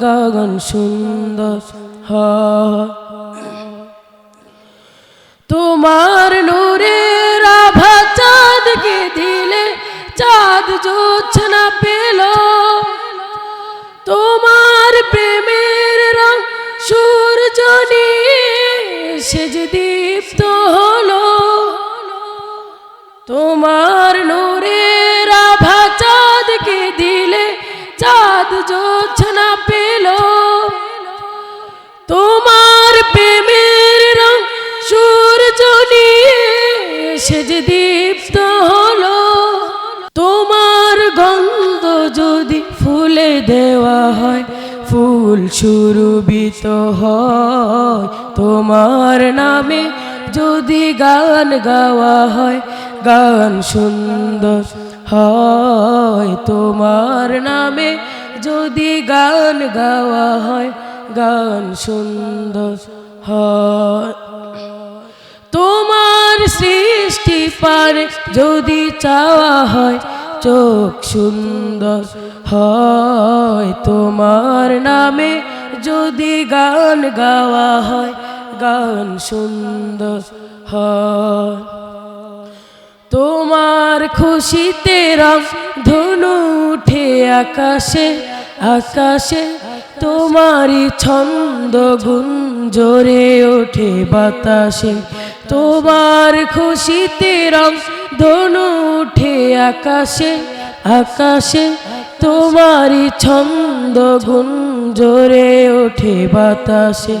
গান সুন্দর হয়। তোমার নূরের আভা চাঁদকে দিলে চাঁদ জোছনা পেল। তোমার প্রেমের রং সূর্য সে যে দীপ্ত হলো। তোমার জোছনা পেল। তোমার প্রেমের রং সূর্য সে যে দীপ্ত হলো। তোমার গন্ধ যদি ফুলে দেওয়া হয়, ফুল সুরবিত হয়। তোমার নামে যদি গান গাওয়া হয়, গান সুন্দর হয়। তোমার নামে যদি গান গাওয়া হয়, গান সুন্দর হয়। তোমার সৃষ্টি পারে যদি চাওয়া হয়, চোখ সুন্দর হয়। তোমার নামে যদি গান গাওয়া হয়, গান সুন্দর হয়। তোমার খুশিতে রং ধনু উঠে আকাশে আকাশে তোমারই ছন্দ গুঞ্জরে ওঠে বাতাসে। তোমার খুশিতে রং ধনু উঠে আকাশে। আকাশে তোমারই ছন্দ গুঞ্জরে ওঠে বাতাসে।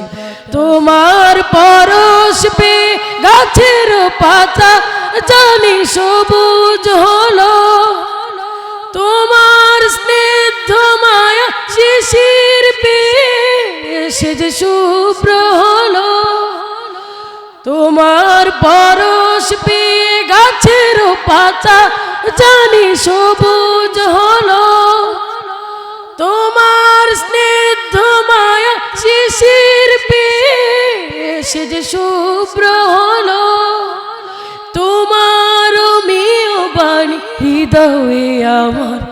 তোমার পরশ পে গাছের পাতা জানি সবুজ হলো সে যে শুভ্র তোমার পরশ পেয়ে গাছের পাতা জানি সবুজ হলো। তোমার স্নিগ্ধ মায়া শিশির পেয়ে সে যে শুভ্র তোমার মিও বাণী হৃদয়ে আমার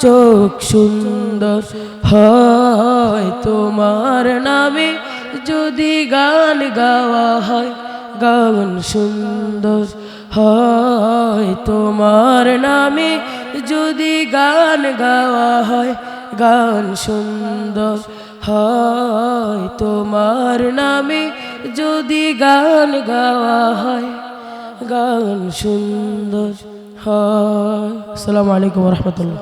চোখ সুন্দর হয় তোমার নামে। যদি গান গাওয়া হয়, গান সুন্দর হয় তোমার নামে। যদি গান গাওয়া হয়, গান সুন্দর হয় তোমার নামে। যদি গান গাওয়া হয়, গান সুন্দর হয়। আসসালামু আলাইকুম রহমতুল্লাহ।